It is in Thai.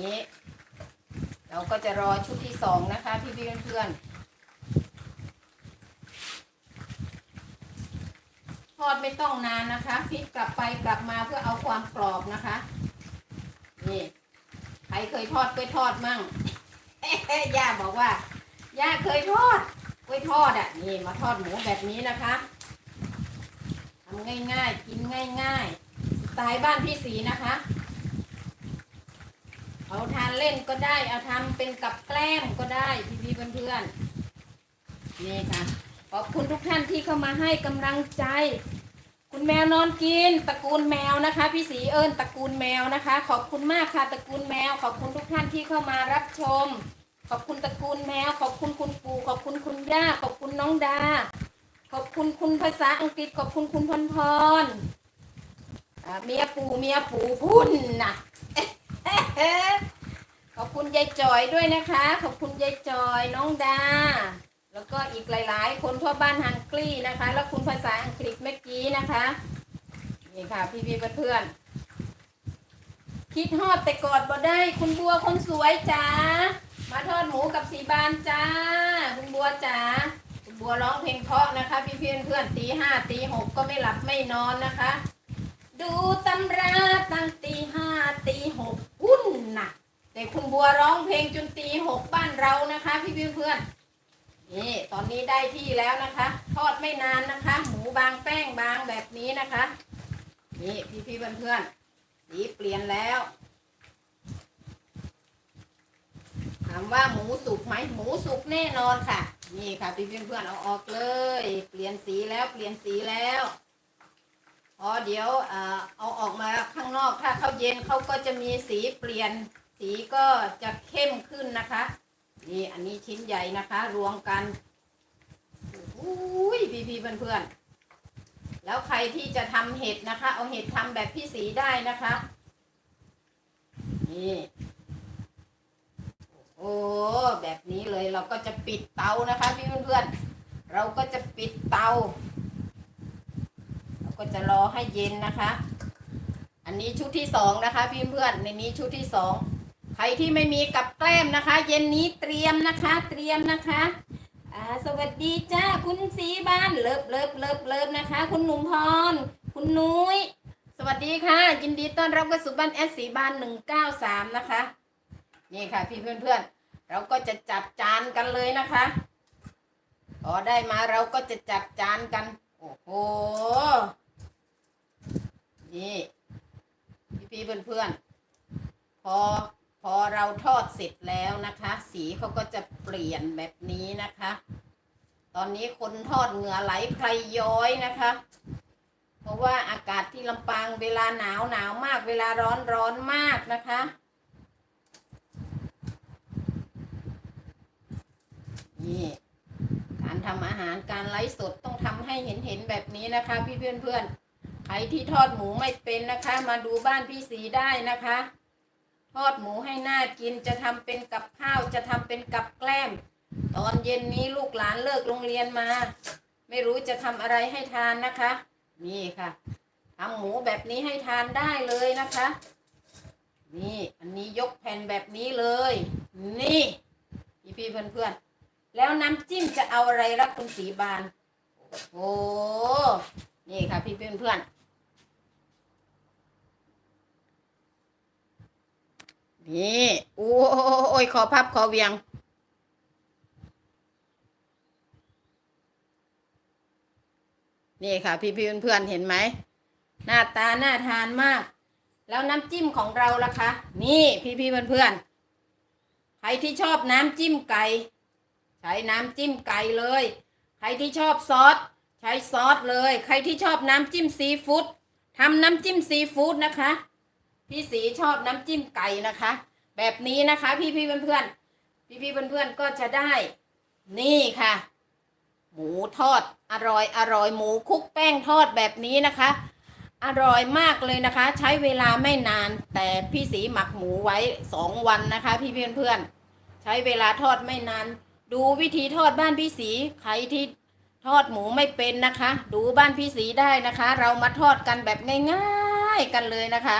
นี้ เราก็จะรอชุดที่สองนะคะ พี่พี่เพื่อนๆทอดไม่ต้องนานนะคะพลิกกลับไปกลับมาเพื่อเอาความกรอบนะคะ นี่ใครเคยทอดกล้วยทอดมั่งย่าบอกว่าย่าเคยทอดกล้วยทอดอะนี่มาทอดหมูแบบนี้นะคะทำง่ายๆกินง่ายๆสไตล์บ้านพี่สีนะคะ เอาทานเล่นก็ได้ เอาทำเป็นกับแกล้มก็ได้พี่พี่เพื่อนๆนี่ค่ะขอบคุณทุกท่านที่เข้ามาให้กำลังใจ คุณแมวนอนกินตระกูลแมวนะคะ พี่สีเอิญตระกูลแมวนะคะ ขอบคุณมากค่ะตระกูลแมว ขอบคุณทุกท่านที่เข้ามารับชม ขอบคุณตระกูลแมว ขอบคุณคุณปู่ขอบคุณคุณย่า ขอบคุณน้องดา ขอบคุณคุณภาษาอังกฤษ ขอบคุณคุณพรพรอ่าเมียปู่เมียปู่พุ่นนะ ขอบคุณยายจอยด้วยนะคะ ขอบคุณยายจอยน้องดา แล้วก็อีกหลาย ๆ คนทั่วบ้านฮังกี้นะคะ แล้วคุณภาษาอังกฤษเมื่อกี้นะคะนี่ค่ะพี่พี่ๆเพื่อนๆคิดฮอดแต่กอดบ่ได้คุณบัวคนสวยจ้ามาทอดหมูกับสีบานจ้า คุณบัวจ้าคุณบัวร้องเพลงเพราะนะคะ พี่พี่ๆเพื่อนตีห้าตีหกก็ไม่หลับไม่นอนนะคะ ดูตำราตั้งตีห้าตีหกวุ่นหนะแต่คุณบัวร้องเพลงจนตีหกบ้านเรานะคะ พี่เพื่อนๆนี่ตอนนี้ได้ที่แล้วนะคะ ทอดไม่นานนะคะ หมูบางแป้งบางแบบนี้นะคะ นี่พี่พี่เพื่อนๆสีเปลี่ยนแล้วถามว่าหมูสุกไหมหมูสุกแน่นอนค่ะ นี่ค่ะพี่เพี่อนเพื่อนเอาออกเลย เปลี่ยนสีแล้วเปลี่ยนสีแล้ว พอเดี๋ยวเออเอาออกมาข้างนอกถ้าเขาเย็นเขาก็จะมีสีเปลี่ยน สีก็จะเข้มขึ้นนะคะ นี่อันนี้ชิ้นใหญ่นะคะ รวมกันอุ้ยพี่พี่เพื่อนๆแล้วใครที่จะทำเห็ดนะคะ เอาเห็ดทำแบบพี่สีได้นะคะ นี่โอ้แบบนี้เลยเราก็จะปิดเตานะคะ พี่เพื่อนๆเราก็จะปิดเตา ก็จะรอให้เย็นนะคะ อันนี้ชุดที่สองนะคะพี่เพื่อนในนี้ชุดที่สองใครที่ไม่มีกับแกล้มนะคะ เย็นนี้เตรียมนะคะ เตรียมนะคะสวัสดีจ้าคุณสีบ้านเลิฟเลิฟเลิฟเลิฟนะคะ คุณหนุ่มพร คุณนุ้ย สวัสดีค่ะ ยินดีต้อนรับเข้าสู่บ้านแอสสีบ้านหนึ่งเก้าสามนะคะ นี่ค่ะพี่เพื่อนเพื่อนเราก็จะจัดจานกันเลยนะคะพอได้มาเราก็จะจัดจานกัน โอ้โห นี่พี่พี่เพื่อนเพื่อนๆ พอพอเราทอดเสร็จแล้วนะคะ สีเขาก็จะเปลี่ยนแบบนี้นะคะ ตอนนี้คนทอดเหงื่อไหลใครย้อยนะคะ เพราะว่าอากาศที่ลำปางเวลาหนาวหนาวมาก เวลาร้อนร้อนมากนะคะนี่การทำอาหารการไลฟ์สดต้องทำให้เห็นเห็นๆแบบนี้นะคะ พี่เพื่อนเพื่อน ใครที่ทอดหมูไม่เป็นนะคะ มาดูบ้านพี่สีได้นะคะ ทอดหมูให้น่ากินจะทำเป็นกับข้าวจะทำเป็นกับแกล้ม ตอนเย็นนี้ลูกหลานเลิกโรงเรียนมา ไม่รู้จะทำอะไรให้ทานนะคะ นี่ค่ะทำหมูแบบนี้ให้ทานได้เลยนะคะ นี่อันนี้ยกแผ่นแบบนี้เลย นี่พี่พี่ๆเพื่อนแล้วน้ำจิ้มจะเอาอะไรรับคุณสีบาน โอ้นี่ค่ะพี่เพื่อนเพื่อน นี่โอ้โอยขอพับขอเวียง นี่ค่ะ พี่พื่เพื่อนเห็นไหม หน้าตาน่าทานมาก แล้วน้ำจิ้มของเราล่ะคะ นี่พี่พี่เพื่อนเพื่อนใครที่ชอบน้ำจิ้มไก่ ใช้น้ำจิ้มไก่เลย ใครที่ชอบซอสใช้ซอสเลย ใครที่ชอบน้ำจิ้มซีฟู้ดทำน้ำจิ้มซีฟู้ดนะคะ พี่สีชอบน้ำจิ้มไก่นะคะ แบบนี้นะคะ พี่พี่เพื่อนเพื่อนพี่พี่เพื่อนเพื่อนๆก็จะได้ นี่ค่ะ หมูทอดอร่อยอร่อยหมูคลุกแป้งทอดแบบนี้นะคะ อร่อยมากเลยนะคะ ใช้เวลาไม่นาน แต่พี่สีหมักหมูไว้สองวันนะคะ พี่เพื่อนเพื่อนๆใช้เวลาทอดไม่นาน ดูวิธีทอดบ้านพี่สีใครที่ทอดหมูไม่เป็นนะคะ ดูบ้านพี่สีได้นะคะ เรามาทอดกันแบบง่าย ๆกันเลยนะคะ